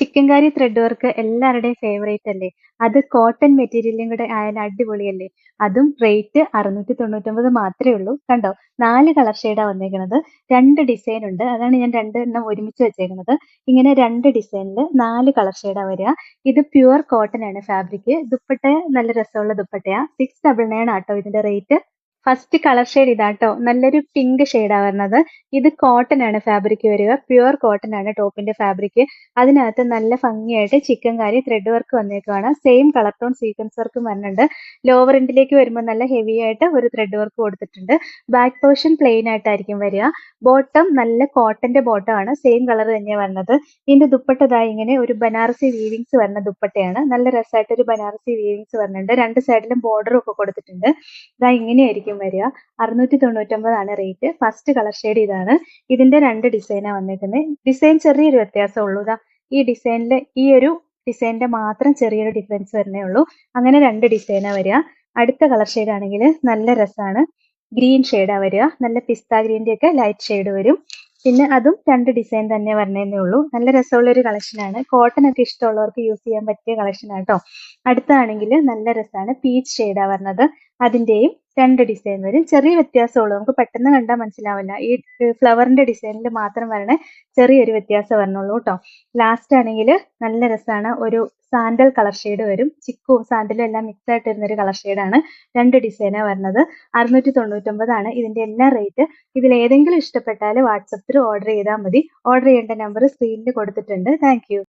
Chicken കാരി thread work എല്ലാവരുടെയും favourite അല്ലേ? അത് കോട്ടൺ മെറ്റീരിയലും കൂടെ ആയാലും അടിപൊളിയല്ലേ? അതും റേറ്റ് അറുന്നൂറ്റി തൊണ്ണൂറ്റൊമ്പത് മാത്രമേ ഉള്ളൂ. കണ്ടോ? നാല് കളർ ഷെയ്ഡാ വന്നേക്കുന്നത് രണ്ട് ഡിസൈൻ ഉണ്ട്. അതാണ് ഞാൻ രണ്ട് എണ്ണം ഒരുമിച്ച് വെച്ചേക്കുന്നത് ഇങ്ങനെ രണ്ട് ഡിസൈനിൽ നാല് കളർ ഷെയ്ഡാ വരിക. ഇത് പ്യുവർ കോട്ടൺ ആണ് ഫാബ്രിക് ദുപ്പട്ട നല്ല രസമുള്ള ദുപ്പട്ടയാ. സിക്സ് ഡബിൾ നയൻ ആട്ടോ ഇതിന്റെ റേറ്റ് ഫസ്റ്റ് കളർ ഷെയ്ഡ് ഇതാട്ടോ. നല്ലൊരു പിങ്ക് ഷെയ്ഡാ വരുന്നത് ഇത് കോട്ടൺ ആണ് ഫാബ്രിക് വരിക. പ്യുവർ കോട്ടൺ ആണ് ടോപ്പിന്റെ ഫാബ്രിക് അതിനകത്ത് നല്ല ഭംഗിയായിട്ട് ചിക്കൻ കാരി ത്രെഡ് വർക്ക് വന്നേക്കുവാണ്. സെയിം കളർ ടോൺ സീക്വൻസ് വർക്കും വരുന്നുണ്ട് ലോവർ എൻഡിലേക്ക് വരുമ്പോൾ നല്ല ഹെവി ആയിട്ട് ഒരു ത്രെഡ് വർക്ക് കൊടുത്തിട്ടുണ്ട്. ബാക്ക് പോർഷൻ പ്ലെയിൻ ആയിട്ടായിരിക്കും വരിക. ബോട്ടം നല്ല കോട്ടന്റെ ബോട്ടം ആണ്. സെയിം കളർ തന്നെയാണ് വരുന്നത് ഇതിന്റെ ദുപ്പട്ട ദാ ഇങ്ങനെ ഒരു ബനാറസി വീവിങ്സ് വരുന്ന ദുപ്പട്ടയാണ്. നല്ല രസമായിട്ട് ഒരു ബനാറസി വീവിങ്സ് വരുന്നുണ്ട് രണ്ട് സൈഡിലും ബോർഡറും ഒക്കെ കൊടുത്തിട്ടുണ്ട്. ഇതാ ഇങ്ങനെയായിരിക്കും വരിക. അറുന്നൂറ്റി തൊണ്ണൂറ്റൊമ്പതാണ് റേറ്റ് ഫസ്റ്റ് കളർ ഷെയ്ഡ് ഇതാണ്. ഇതിന്റെ രണ്ട് ഡിസൈനാണ് വന്നേക്കുന്നത് ഡിസൈൻ ചെറിയൊരു വ്യത്യാസം ഉള്ളൂ ഇതാ ഈ ഡിസൈനിലെ ഈ ഒരു ഡിസൈനിന്റെ മാത്രം ചെറിയൊരു ഡിഫറൻസ് വരുന്നേ ഉള്ളൂ. അങ്ങനെ രണ്ട് ഡിസൈനാണ് വരിക. അടുത്ത കളർ ഷെയ്ഡ് ആണെങ്കിൽ നല്ല രസമാണ് ഗ്രീൻ ഷെയ്ഡാണ് വരിക. നല്ല പിസ്ത ഗ്രീന്റെ ഒക്കെ ലൈറ്റ് ഷെയ്ഡ് വരും. പിന്നെ അതും രണ്ട് ഡിസൈൻ തന്നെ വരണേ ഉള്ളൂ. നല്ല രസമുള്ള ഒരു കളക്ഷനാണ് കോട്ടൺ ഒക്കെ ഇഷ്ടമുള്ളവർക്ക് യൂസ് ചെയ്യാൻ പറ്റിയ കളക്ഷൻ ആട്ടോ അടുത്താണെങ്കിൽ നല്ല രസമാണ് പീച്ച് ഷെയ്ഡാ വരണത്. അതിന്റെയും രണ്ട് ഡിസൈൻ വരും. ചെറിയ വ്യത്യാസമുള്ളൂ. നമുക്ക് പെട്ടെന്ന് കണ്ടാൽ മനസ്സിലാവില്ല. ഈ ഫ്ലവറിന്റെ ഡിസൈനിൽ മാത്രം വരണ ചെറിയൊരു വ്യത്യാസം വരണുള്ളൂ കേട്ടോ ലാസ്റ്റ് ആണെങ്കിൽ നല്ല രസമാണ് ഒരു സാൻഡൽ കളർ ഷെയ്ഡ് വരും. ചിക്കും സാൻഡലും എല്ലാം മിക്സ് ആയിട്ട് വരുന്ന ഒരു കളർ ഷെയ്ഡാണ് രണ്ട് ഡിസൈനാണ് വരുന്നത് അറുന്നൂറ്റി തൊണ്ണൂറ്റൊമ്പതാണ് ഇതിന്റെ എല്ലാ റേറ്റ് ഇതിൽ ഏതെങ്കിലും ഇഷ്ടപ്പെട്ടാൽ വാട്സപ്പിൽ ഓർഡർ ചെയ്താൽ മതി. ഓർഡർ ചെയ്യേണ്ട നമ്പർ സ്ക്രീനിൽ കൊടുത്തിട്ടുണ്ട്. താങ്ക്